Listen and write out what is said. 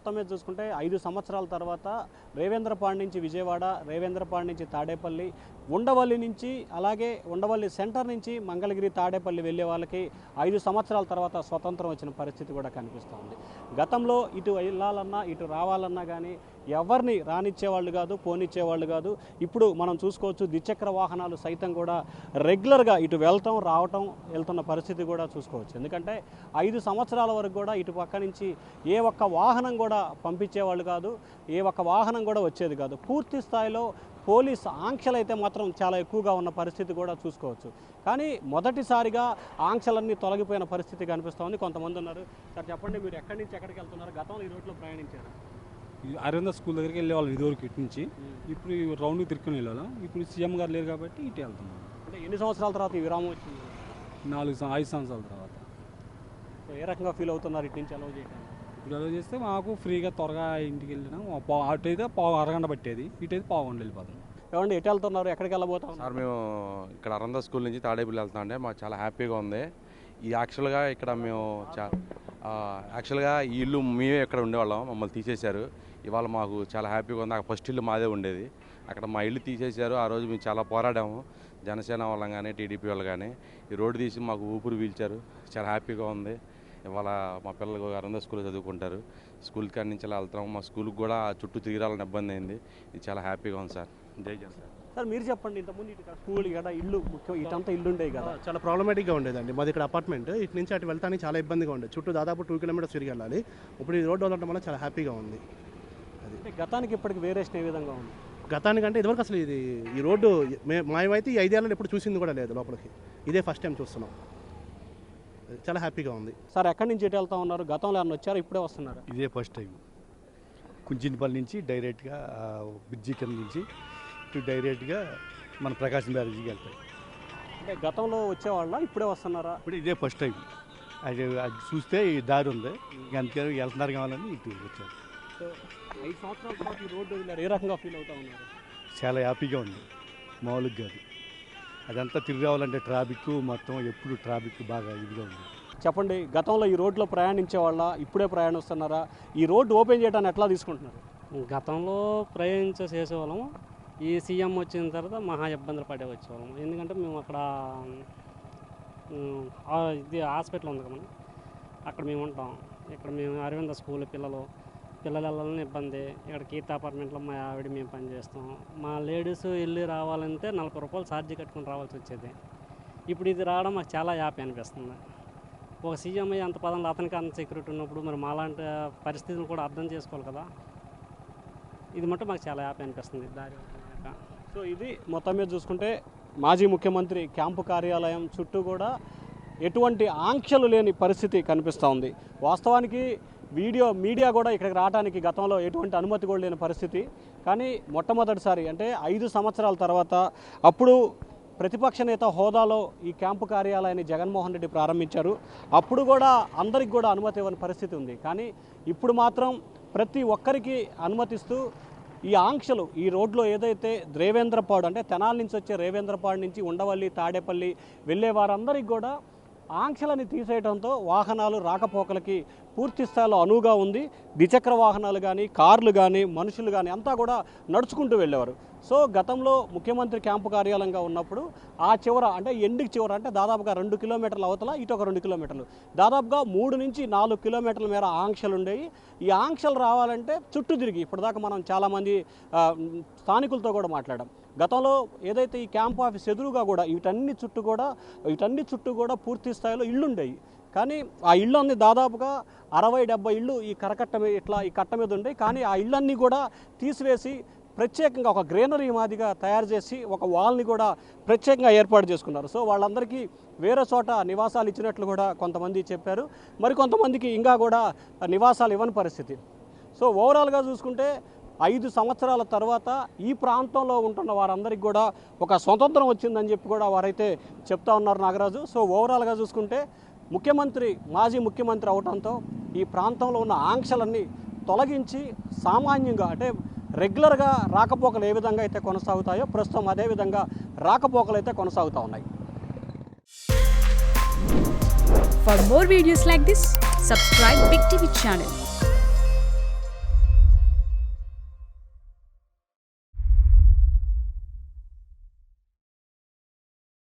మొత్తం మీద చూసుకుంటే ఐదు సంవత్సరాల తర్వాత రేవేంద్రపాడు నుంచి విజయవాడ రేవేంద్రపాడు నుంచి తాడేపల్లి ఉండవల్లి నుంచి అలాగే ఉండవల్లి సెంటర్ నుంచి మంగళగిరి తాడేపల్లి వెళ్ళే వాళ్ళకి ఐదు సంవత్సరాల తర్వాత స్వతంత్రం వచ్చిన పరిస్థితి కూడా కనిపిస్తోంది. గతంలో ఇటు వెళ్ళాలన్నా ఇటు రావాలన్నా కానీ ఎవరిని రానిచ్చేవాళ్ళు కాదు పోనిచ్చేవాళ్ళు కాదు. ఇప్పుడు మనం చూసుకోవచ్చు ద్విచక్ర వాహనాలు సైతం కూడా రెగ్యులర్గా ఇటు వెళ్తాం రావటం వెళ్తున్న పరిస్థితి కూడా చూసుకోవచ్చు. ఎందుకంటే ఐదు సంవత్సరాల వరకు కూడా ఇటు పక్క నుంచి ఏ ఒక్క వాహనం కూడా పంపించేవాళ్ళు కాదు ఏ ఒక్క వాహనం కూడా వచ్చేది కాదు. పూర్తి స్థాయిలో పోలీస్ ఆంక్షలు అయితే మాత్రం చాలా ఎక్కువగా ఉన్న పరిస్థితి కూడా చూసుకోవచ్చు. కానీ మొదటిసారిగా ఆంక్షలన్నీ తొలగిపోయిన పరిస్థితి కనిపిస్తోంది. కొంతమంది ఉన్నారు సార్ చెప్పండి మీరు ఎక్కడి నుంచి ఎక్కడికి వెళ్తున్నారు? గతంలో ఈ రోడ్లో ప్రయాణించారు? అరవింద స్కూల్ దగ్గరికి వెళ్ళేవాళ్ళం ఇదివరకు ఇటు నుంచి. ఇప్పుడు ఈ రౌండ్ తిరుక్కుని వెళ్ళాలి? ఇప్పుడు సీఎం గారు లేరు కాబట్టి ఇటు వెళ్తున్నాం అంటే ఎన్ని సంవత్సరాల తర్వాత ఈ విరామం వచ్చింది? నాలుగు ఐదు సంవత్సరాల తర్వాత. ఏ రకంగా ఫీల్ అవుతున్నారు ఇటు నుంచి అలవ్ చేయడానికి ఇప్పుడు అలా చేస్తే మాకు ఫ్రీగా త్వరగా ఇంటికి వెళ్ళినాం అటు అయితే పావు అరగంట పట్టేది. ఇటు అయితే పావు గంట వెళ్ళిపోతాం. ఏమండి ఎటు వెళ్తున్నారు? ఎక్కడికి వెళ్ళబోతా సార్ మేము ఇక్కడ అరంద స్కూల్ నుంచి తాడేపల్లి వెళ్తా ఉంటే మాకు చాలా హ్యాపీగా ఉంది. ఈ యాక్చువల్గా ఇక్కడ మేము యాక్చువల్గా ఈ ఇల్లు మేమే ఇక్కడ ఉండేవాళ్ళం మమ్మల్ని తీసేశారు. ఇవాళ మాకు చాలా హ్యాపీగా ఉంది. అక్కడ ఫస్ట్ ఇల్లు మాదే ఉండేది. అక్కడ మా ఇల్లు తీసేశారు. ఆ రోజు మేము చాలా పోరాడాము. జనసేన వాళ్ళం కానీ టీడీపీ వాళ్ళు కానీ ఈ రోడ్డు తీసి మాకు ఊపిరి పీల్చారు. చాలా హ్యాపీగా ఉంది. ఇవాళ మా పిల్లలు అరంద స్కూల్లో చదువుకుంటారు. స్కూల్ కాడి నుంచి ఇలా వెళ్తాం మా స్కూల్కి కూడా చుట్టూ తిరగాలని ఇబ్బంది అయింది. ఇది చాలా హ్యాపీగా ఉంది సార్. సార్ సార్ మీరు చెప్పండి ఇంతకుముందు ఇటు స్కూల్ ఇక్కడ ఇల్లు ముఖ్యం ఇటంతా ఇల్లు ఉండేవి కదా. చాలా ప్రాబ్లమేటిక్గా ఉండేదండి. మాది ఇక్కడ అపార్ట్మెంట్ ఇటు నుంచి అటు వెళ్తానికి చాలా ఇబ్బందిగా ఉండేది. చుట్టూ దాదాపు టూ కిలోమీటర్స్ తిరిగి వెళ్ళాలి. ఇప్పుడు ఈ రోడ్డు వదలడం వల్ల చాలా హ్యాపీగా ఉంది. అంటే గతానికి ఇప్పటికి వేరియేషన్ ఏ విధంగా ఉంది? గతానికంటే ఇదివరకు అసలు ఇది ఈ రోడ్డు మే- మేమైతే ఈ ఐదేళ్ళలో ఎప్పుడు చూసింది కూడా లేదు లోపలికి. ఇదే ఫస్ట్ టైం చూస్తున్నాం. చాలా హ్యాపీగా ఉంది. సార్ ఎక్కడి నుంచి ఎటు వెళ్తా ఉన్నారు? గతంలో ఏమన్నా వచ్చారు? ఇప్పుడే వస్తున్నారు? ఇదే ఫస్ట్ టైం కుంచినపల్లి నుంచి డైరెక్ట్గా బ్రిడ్జి కింద నుంచి ఇటు డైరెక్ట్గా మన ప్రకాశం బ్యారేజీకి వెళ్తాయి అంటే గతంలో వచ్చేవాళ్ళ ఇప్పుడే వస్తున్నారా? ఇప్పుడు ఇదే ఫస్ట్ టైం అది అది చూస్తే ఈ దారి ఉంది. ఇక అందుకని వెళ్తున్నారు కావాలని ఇటు వచ్చారు. సో ఐదు సంవత్సరాల తర్వాత ఈ రోడ్డు వదిలారు. ఏ రకంగా ఫీల్ అవుతా ఉన్నారు? చాలా హ్యాపీగా ఉంది. మామూలుగా కాదు. అదంతా తిరిగి రావాలంటే ట్రాఫిక్ మొత్తం ఎప్పుడు ట్రాఫిక్ బాగా ఇదిగా ఉంది. చెప్పండి గతంలో ఈ రోడ్లో ప్రయాణించే వాళ్ళ ఇప్పుడే ప్రయాణిస్తున్నారా? ఈ రోడ్డు ఓపెన్ చేయడానికి ఎట్లా తీసుకుంటున్నారు? గతంలో ప్రయాణించ చేసేవాళ్ళం. ఈ సీఎం వచ్చిన తర్వాత మహా ఇబ్బందులు పడే వచ్చేవాళ్ళం. ఎందుకంటే మేము అక్కడ ఇది హాస్పిటల్ ఉంది కదా అక్కడ మేము ఉంటాం. ఇక్కడ మేము అరవింద స్కూల్ పిల్లలు పిల్లలు వెళ్ళాలని ఇబ్బంది. ఇక్కడ కీర్తి అపార్ట్మెంట్లో మా ఆవిడ మేము పని చేస్తాం. మా లేడీస్ వెళ్ళి రావాలంటే నలభై రూపాయలు ఛార్జీ కట్టుకొని రావాల్సి వచ్చేది. ఇప్పుడు ఇది రావడం మాకు చాలా హ్యాపీ అనిపిస్తుంది. ఒక సీఎం అంత పదంలో అతనికి అంత సెక్యూరిటీ ఉన్నప్పుడు మరి మాలాంటి పరిస్థితులు కూడా అర్థం చేసుకోవాలి కదా. ఇది మటు మాకు చాలా హ్యాపీ అనిపిస్తుంది. దారి సో ఇది మొత్తం మీద చూసుకుంటే మాజీ ముఖ్యమంత్రి క్యాంపు కార్యాలయం చుట్టూ కూడా ఎటువంటి ఆంక్షలు లేని పరిస్థితి కనిపిస్తూ ఉంది. వాస్తవానికి వీడియో మీడియా కూడా ఇక్కడికి రావడానికి గతంలో ఎటువంటి అనుమతి కూడా లేని పరిస్థితి. కానీ మొట్టమొదటిసారి అంటే ఐదు సంవత్సరాల తర్వాత అప్పుడు ప్రతిపక్ష నేత హోదాలో ఈ క్యాంపు కార్యాలయాన్ని జగన్మోహన్ రెడ్డి ప్రారంభించారు. అప్పుడు కూడా అందరికి కూడా అనుమతి ఇవ్వని పరిస్థితి ఉంది. కానీ ఇప్పుడు మాత్రం ప్రతి ఒక్కరికి అనుమతిస్తూ ఈ ఆంక్షలు ఈ రోడ్లో ఏదైతే రేవేంద్రపాడు అంటే తెనాల నుంచి వచ్చే రేవేంద్రపాడు నుంచి ఉండవల్లి తాడేపల్లి వెళ్ళే వారందరికీ కూడా ఆంక్షలని తీసేయడంతో వాహనాలు రాకపోకలకి పూర్తి స్థాయిలో అనువుగా ఉంది. ద్విచక్ర వాహనాలు కానీ కార్లు కానీ మనుషులు కానీ అంతా కూడా నడుచుకుంటూ వెళ్ళేవారు. సో గతంలో ముఖ్యమంత్రి క్యాంపు కార్యాలయంగా ఉన్నప్పుడు ఆ చివర అంటే ఎండుకి చివర అంటే దాదాపుగా రెండు కిలోమీటర్ల అవతల ఇటు ఒక రెండు కిలోమీటర్లు. దాదాపుగా మూడు నుంచి నాలుగు కిలోమీటర్ల మేర ఆంక్షలు ఉండేవి. ఈ ఆంక్షలు రావాలంటే చుట్టూ తిరిగి ఇప్పటిదాకా మనం చాలామంది స్థానికులతో కూడా మాట్లాడాం. గతంలో ఏదైతే ఈ క్యాంప్ ఆఫీస్ ఎదురుగా కూడా వీటన్ని చుట్టూ కూడా వీటన్ని చుట్టూ కూడా పూర్తి స్థాయిలో ఇళ్ళుండేవి కానీ ఆ ఇళ్ళన్నీ దాదాపుగా అరవై డెబ్బై ఇళ్ళు ఈ కరకట్ట మీద ఇట్లా ఈ కట్ట మీద ఉండే కానీ ఆ ఇళ్ళన్నీ కూడా తీసివేసి ప్రత్యేకంగా ఒక గ్రీనరీ మాదిగా తయారు చేసి ఒక వాల్ని కూడా ప్రత్యేకంగా ఏర్పాటు చేసుకున్నారు. సో వాళ్ళందరికీ వేరే చోట నివాసాలు ఇచ్చినట్లు కూడా కొంతమంది చెప్పారు. మరి కొంతమందికి ఇంకా కూడా నివాసాలు ఇవ్వని పరిస్థితి. సో ఓవరాల్గా చూసుకుంటే ఐదు సంవత్సరాల తర్వాత ఈ ప్రాంతంలో ఉంటున్న వారందరికీ కూడా ఒక స్వతంత్రం వచ్చిందని చెప్పి కూడా వారైతే చెప్తా ఉన్నారు నాగరాజు. సో ఓవరాల్గా చూసుకుంటే ముఖ్యమంత్రి మాజీ ముఖ్యమంత్రి అవడంతో ఈ ప్రాంతంలో ఉన్న ఆంక్షలన్నీ తొలగించి సామాన్యంగా అంటే రెగ్యులర్గా రాకపోకలు ఏ విధంగా అయితే కొనసాగుతాయో ప్రస్తుతం అదే విధంగా రాకపోకలు అయితే కొనసాగుతూ ఉన్నాయి. For more videos like this, subscribe Big TV channel.